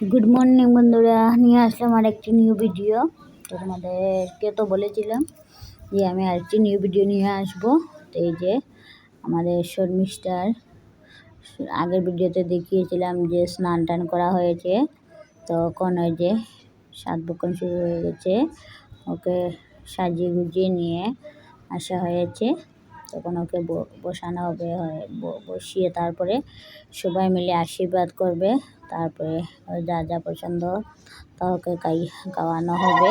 Good morning বন্ধুরা। নিয়ে আসলাম আর একটি নিউ ভিডিও তো তোমাদেরকে তো বলেছিলাম যে আমি আরেকটি নিউ ভিডিও নিয়ে আসব। তো এই যে আমাদের শর্মিষ্ঠার আগের ভিডিওতে দেখিয়েছিলাম যে স্নান টান করা হয়েছে। তখন ওই যে সাত বকন শুরু হয়ে গেছে। ওকে সাজিয়ে গুজিয়ে নিয়ে আসা হয়েছে। তখন ওকে বসানো হবে বসিয়ে তারপরে সবাই মিলে আশীর্বাদ করবে। তারপরে যা যা পছন্দ তা ওকে খাই, খাওয়ানো হবে।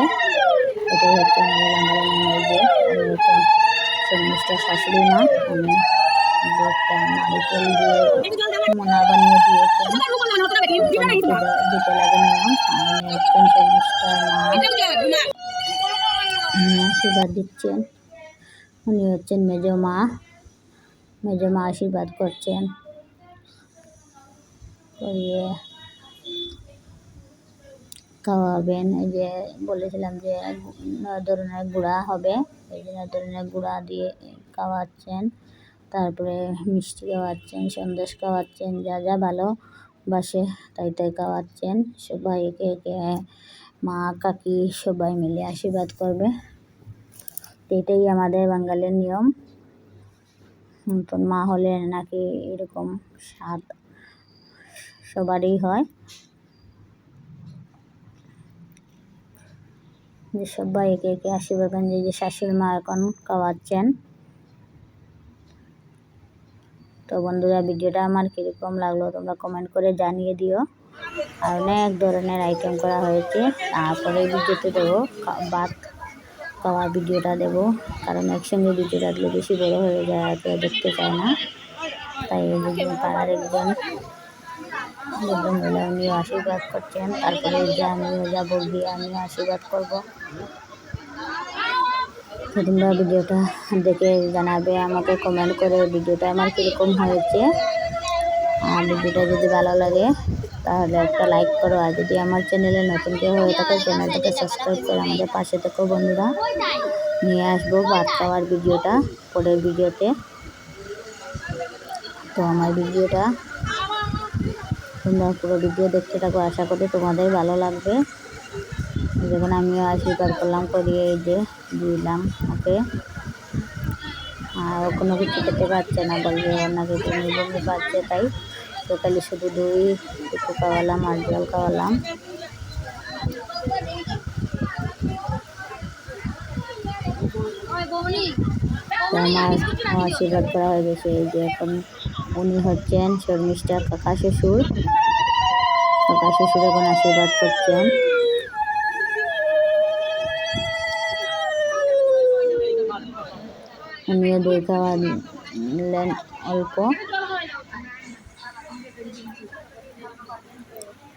এটাই হচ্ছে আমাদের শাশুড়ি মা। আমি একটা নারিকেল দিয়ে মোনা বানিয়ে দিয়েছেন আমি আশীর্বাদ দিচ্ছেন উনি হচ্ছেন মেজ মা। মেজ মা আশীর্বাদ করছেন। করিয়ে খাওয়াবেন। এই যে বলেছিলাম যে নয় ধরনের গুঁড়া হবে। এই যে নয় ধরনের গুঁড়া দিয়ে খাওয়াচ্ছেন। তারপরে মিষ্টি খাওয়াচ্ছেন, সন্দেশ খাওয়াচ্ছেন, যা যা ভালো বাসে তাই তাই খাওয়াচ্ছেন। সবাই একে একে মা কাকি সবাই মিলে আশীর্বাদ করবে। এটাই আমাদের বাঙালির নিয়ম। নতুন মা হলে নাকি এরকম স্বাদ সবারই হয়। যে সবাই একে একে আশীর্বাদ যে যে শাশুড়ি মা এখন খাওয়াচ্ছেন তো বন্ধুরা, ভিডিওটা আমার কীরকম লাগল তোমরা কমেন্ট করে জানিয়ে দিও। আর অনেক ধরনের আইটেম করা হয়েছে, তারপরে ভিডিওতে দেবো, ভাত খাওয়ার ভিডিওটা দেবো। কারণ একসঙ্গে ভিডিওটা দিলে বেশি বড় হয়ে যায় আর কেউ দেখতে চায় না। তাই পাড়ার একজন মহিলা উনিও আশীর্বাদ করছেন তারপরে যে আমিও যাব গিয়ে আমিও আশীর্বাদ করব। তোমরা ভিডিওটা দেখে জানাবে, আমাকে কমেন্ট করে ভিডিওটা আমার কীরকম হয়েছে। আর ভিডিওটা যদি ভালো লাগে, তাহলে একটা লাইক করো। আর যদি আমার চ্যানেলে নতুন কেউ হয়ে থাকে চ্যানেলটাকে সাবস্ক্রাইব করে আমাদের পাশে থেকো বন্ধুরা। নিয়ে আসব ভাত খাওয়ার ভিডিওটা, পরের ভিডিওতে। তো আমার ভিডিওটা তোমরা পুরো ভিডিও দেখতে থাকো, আশা করি তোমাদের ভালো লাগবে। যখন আমিও আশীর্বাদ করলাম, করিয়ে এই যে দিলাম, ওকে। ও কোনো কিছু খেতে পারছে না, বলবে ওর নাকি বমি বমি পাচ্ছে তাই। সকালে শুধু দই, একটু খাওয়ালাম, আর জল খাওয়ালাম। আশীর্বাদ করা হয়ে গেছে এই যে এখন উনি হচ্ছেন শর্মিষ্ঠার কাকা শ্বশুর। কাকা শ্বশুর এখন আশীর্বাদ করছেন। উনিও দই খাওয়ালেন অল্প।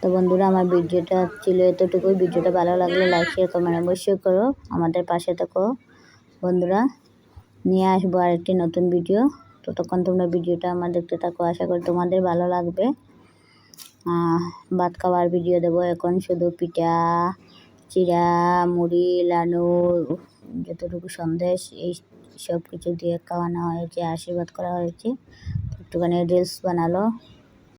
তো বন্ধুরা, আমার ভিডিওটা ছিল এতটুকুই। ভিডিওটা ভালো লাগলে লাইক শেয়ার কমেন্ট অবশ্যই করো। আমাদের পাশে থাকো বন্ধুরা। নিয়ে আসব আরেকটি নতুন ভিডিও ততক্ষণ তোমরা ভিডিওটা আমার দেখতে থাকো। আশা করি তোমাদের ভালো লাগবে। ভাত খাওয়ার ভিডিও দেবো এখন। শুধু পিঠা, চিড়া, মুড়ি লাডু যতটুকু সন্দেশ এই সব কিছু দিয়ে খাওয়ানো হয়েছে আশীর্বাদ করা হয়েছে। একটুখানি রিলস বানালো।